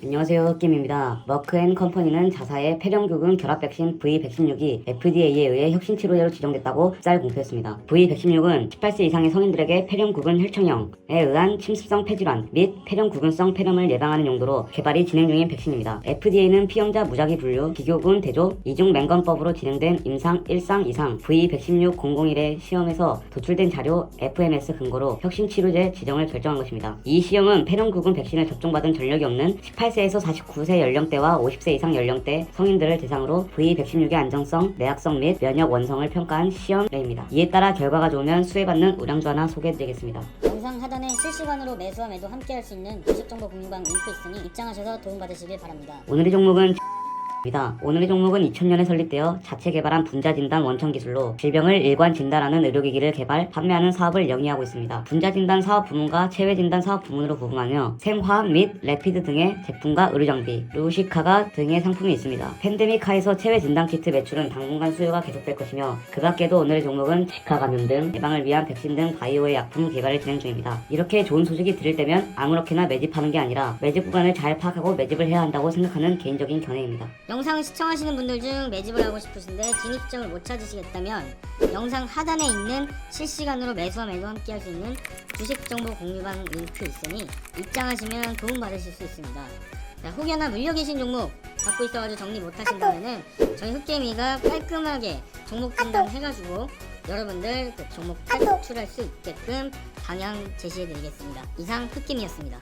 안녕하세요 흑김입니다. 머크앤컴퍼니는 자사의 폐렴규근 결합 백신 V116이 FDA에 의해 혁신 치료제로 지정됐다고 쌀 공표했습니다. V116은 18세 이상의 성인들에게 폐렴구근 혈청형에 의한 침습성 폐질환 및 폐렴구근성 폐렴을 예방하는 용도로 개발이 진행 중인 백신입니다. FDA는 피험자 무작위 분류, 기교군 대조, 이중 맹건법으로 진행된 임상 1상 이상 V116-001의 시험에서 도출된 자료 FMS 근거로 혁신 치료제 지정을 결정한 것입니다. 이 시험은 폐렴구근 백신을 접종받은 전력이 없는 18 세에서 49세 연령대와 50세 이상 연령대 성인들을 대상으로 V116의 안정성, 내학성 및 면역 원성을 평가한 시험례입니다. 이에 따라 결과가 좋으면 수혜받는 우량주 하나 소개해드리겠습니다. 영상 하단에 실시간으로 매수와 매도 함께 할 수 있는 주식정보 공유방 링크 있으니 입장하셔서 도움받으시길 바랍니다. 오늘의 종목은 입니다. 오늘의 종목은 2000년에 설립되어 자체 개발한 분자 진단 원천 기술로 질병을 일관 진단하는 의료기기를 개발, 판매하는 사업을 영위하고 있습니다. 분자 진단 사업 부문과 체외 진단 사업 부문으로 구분하며 생화학 및 레피드 등의 제품과 의료 장비, 루시카가 등의 상품이 있습니다. 팬데믹 하에서 체외 진단 키트 매출은 당분간 수요가 계속될 것이며 그 밖에도 오늘의 종목은 지카 감염 등 예방을 위한 백신 등 바이오의 약품 개발을 진행 중입니다. 이렇게 좋은 소식이 들릴 때면 아무렇게나 매집하는 게 아니라 매집 구간을 잘 파악하고 매집을 해야 한다고 생각하는 개인적인 견해입니다. 영상 시청하시는 분들 중 매집을 하고 싶으신데 진입점을 못 찾으시겠다면 영상 하단에 있는 실시간으로 매수와 매도 함께 할 수 있는 주식정보 공유방 링크 있으니 입장하시면 도움받으실 수 있습니다. 자, 혹여나 물려 계신 종목 갖고 있어가지고 정리 못 하신다면은 저희 흑개미가 깔끔하게 종목 진단 해가지고 여러분들 그 종목 탈출할 수 있게끔 방향 제시해 드리겠습니다. 이상 흑개미였습니다.